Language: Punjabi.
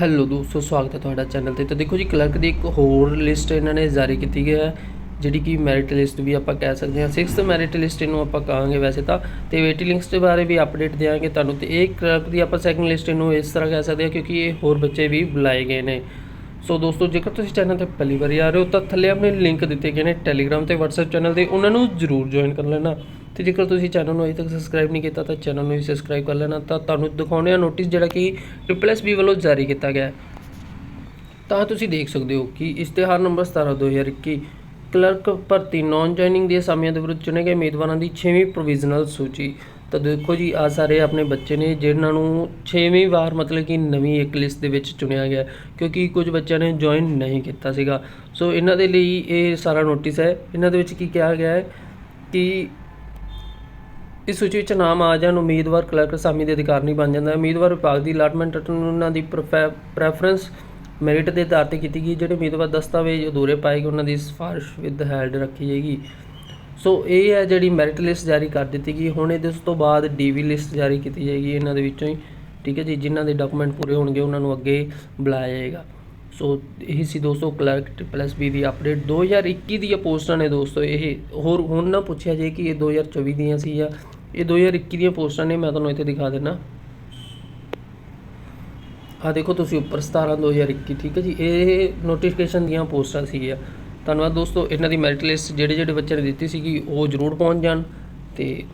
ਹੈਲੋ ਦੋਸਤੋ, ਸਵਾਗਤ ਹੈ ਤੁਹਾਡਾ ਚੈਨਲ ਤੇ। ਤਾਂ ਦੇਖੋ ਜੀ ਕਲਰਕ ਦੀ ਇੱਕ ਹੋਰ ਲਿਸਟ ਇਹਨਾਂ ਨੇ ਜਾਰੀ ਕੀਤੀ ਗਿਆ ਹੈ, ਜਿਹੜੀ ਕਿ ਮੈਰਿਟ ਲਿਸਟ ਵੀ ਆਪਾਂ ਕਹਿ ਸਕਦੇ ਹਾਂ। 6th ਮੈਰਿਟ ਲਿਸਟ ਇਹਨੂੰ ਆਪਾਂ ਕਹਾਂਗੇ ਵੈਸੇ ਤਾਂ। ਤੇ ਵੇਟਿੰਗ ਲਿਸਟ ਦੇ ਬਾਰੇ ਵੀ ਅਪਡੇਟ ਦੇਵਾਂਗੇ ਤੁਹਾਨੂੰ। ਤੇ ਇਹ ਕਲਰਕ ਦੀ ਆਪਾਂ ਸੈਕੰਡ ਲਿਸਟ ਇਹਨੂੰ ਇਸ ਤਰ੍ਹਾਂ ਕਹਿ ਸਕਦੇ ਹਾਂ, ਕਿਉਂਕਿ ਇਹ ਹੋਰ ਬੱਚੇ ਵੀ ਬੁਲਾਏ ਗਏ ਨੇ। ਸੋ ਦੋਸਤੋ, ਜੇਕਰ ਤੁਸੀਂ ਚੈਨਲ ਤੇ ਪਹਿਲੀ ਵਾਰੀ ਆ ਰਹੇ ਹੋ, ਤਾਂ ਥੱਲੇ ਆਪਣੇ ਲਿੰਕ ਦਿੱਤੇ ਗਏ ਨੇ ਟੈਲੀਗ੍ਰਾਮ ਤੇ WhatsApp ਚੈਨਲ ਦੇ ਉਹਨਾਂ ਨੂੰ ਜਰੂਰ ਜੁਆਇਨ ਕਰ ਲੈਣਾ। ਤੇ ਜੇਕਰ ਤੁਸੀਂ ਚੈਨਲ ਨੂੰ ਅਜੇ ਤੱਕ ਸਬਸਕ੍ਰਾਈਬ ਨਹੀਂ ਕੀਤਾ, ਤਾਂ ਚੈਨਲ ਨੂੰ ਵੀ ਸਬਸਕ੍ਰਾਈਬ ਕਰ ਲੈਣਾ। ਤਾਂ ਤੁਹਾਨੂੰ ਦਿਖਾਉਣੇ ਆ ਨੋਟਿਸ ਜਿਹੜਾ ਕਿ ਟ੍ਰਿਪਲ ਐਸ ਬੀ ਵੱਲੋਂ ਜਾਰੀ ਕੀਤਾ ਗਿਆ ਤਾਂ ਤੁਸੀਂ ਦੇਖ ਸਕਦੇ ਹੋ ਕਿ ਇਸ਼ਤਿਹਾਰ ਨੰਬਰ 17 2021 ਕਲਰਕ ਭਰਤੀ ਨੌਨ ਜੁਆਇਨਿੰਗ ਦੇ ਅਸਾਮੀਆਂ ਦੇ ਵਿਰੁੱਧ ਚੁਣੇ ਗਏ ਉਮੀਦਵਾਰਾਂ ਦੀ 6ਵੀਂ ਪ੍ਰੋਵੀਜ਼ਨਲ ਸੂਚੀ। ਤਾਂ ਦੇਖੋ ਜੀ ਆ ਸਾਰੇ ਆਪਣੇ ਬੱਚੇ ਨੇ, ਜਿਨ੍ਹਾਂ ਨੂੰ 6ਵੀਂ ਵਾਰ ਮਤਲਬ ਕਿ ਨਵੀਂ ਇੱਕ ਲਿਸਟ ਦੇ ਵਿੱਚ ਚੁਣਿਆ ਗਿਆ, ਕਿਉਂਕਿ ਕੁਝ ਬੱਚਿਆਂ ਨੇ ਜੁਆਇਨ ਨਹੀਂ ਕੀਤਾ ਸੀਗਾ। ਸੋ ਇਹਨਾਂ ਦੇ ਲਈ ਇਹ ਸਾਰਾ ਨੋਟਿਸ ਹੈ। ਇਹਨਾਂ ਦੇ ਵਿੱਚ ਕੀ ਕਿਹਾ ਗਿਆ ਹੈ ਕਿ ਇਸ ਸੂਚੀ ਵਿੱਚ ਨਾਮ ਆ ਜਾਣ, ਉਮੀਦਵਾਰ ਕਲਰਕ ਅਸਾਮੀ ਦੇ ਅਧਿਕਾਰ ਨਹੀਂ ਬਣ ਜਾਂਦਾ। ਉਮੀਦਵਾਰ ਵਿਭਾਗ ਦੀ ਅਲਾਟਮੈਂਟ ਉਹਨਾਂ ਦੀ ਪ੍ਰੈਫਰੈਂਸ ਮੈਰਿਟ ਦੇ ਆਧਾਰ ਤੇ ਕੀਤੀ ਗਈ, ਜਿਹੜੇ ਉਮੀਦਵਾਰ ਦਸਤਾਵੇਜ਼ ਅਧੂਰੇ ਪਾਏ ਗਏ, ਉਹਨਾਂ ਦੀ ਸਿਫਾਰਿਸ਼ ਵਿਦ ਹੈਲਡ ਰੱਖੀ ਜਾਏਗੀ। ਸੋ ਇਹ ਹੈ ਜਿਹੜੀ ਮੈਰਿਟ ਲਿਸਟ ਜਾਰੀ ਕਰ ਦਿੱਤੀ ਗਈ। ਹੁਣ ਇਹਦੇ ਉਸ ਤੋਂ ਬਾਅਦ ਡੀਵੀ ਲਿਸਟ ਜਾਰੀ ਕੀਤੀ ਜਾਏਗੀ ਇਹਨਾਂ ਦੇ ਵਿੱਚੋਂ ਹੀ। ਠੀਕ ਹੈ ਜੀ, ਜਿਨ੍ਹਾਂ ਦੇ ਡਾਕੂਮੈਂਟ ਪੂਰੇ ਹੋਣਗੇ, ਉਹਨਾਂ ਨੂੰ ਅੱਗੇ ਬੁਲਾਇਆ ਜਾਏਗਾ। ਸੋ ਇਹ ਸੀ ਦੋਸਤੋ ਕਲਰਕ ਪਲੱਸ ਬੀ ਦੀ ਅਪਡੇਟ 2021 ਦੀਆਂ ਪੋਸਟਾਂ ਨੇ ਦੋਸਤੋ, ਇਹ ਹੋਰ ਹੁਣ ਨਾ ਪੁੱਛਿਆ ਜੇ ਕਿ ਇਹ 2024 ਦੀਆਂ ਸੀ ਜਾਂ ਇਹ 2021 ਦੀਆਂ ਪੋਸਟਾਂ ਨੇ, ਮੈਂ ਤੁਹਾਨੂੰ ਇੱਥੇ ਦਿਖਾ ਦਿੰਦਾ। ਆ ਦੇਖੋ ਤੁਸੀਂ ਉੱਪਰ 17 2021 ਠੀਕ ਹੈ ਜੀ, ਇਹ ਨੋਟੀਫਿਕੇਸ਼ਨ ਦੀਆਂ ਪੋਸਟਾਂ ਸੀਗੀਆਂ। ਧੰਨਵਾਦ ਦੋਸਤੋ, ਇਹਨਾਂ ਦੀ ਮੈਰਿਟ ਲਿਸਟ ਜਿਹੜੇ ਜਿਹੜੇ ਬੱਚਿਆਂ ਨੇ ਦਿੱਤੀ ਸੀਗੀ, ਉਹ ਜ਼ਰੂਰ ਪਹੁੰਚ ਜਾਣ ਤੇ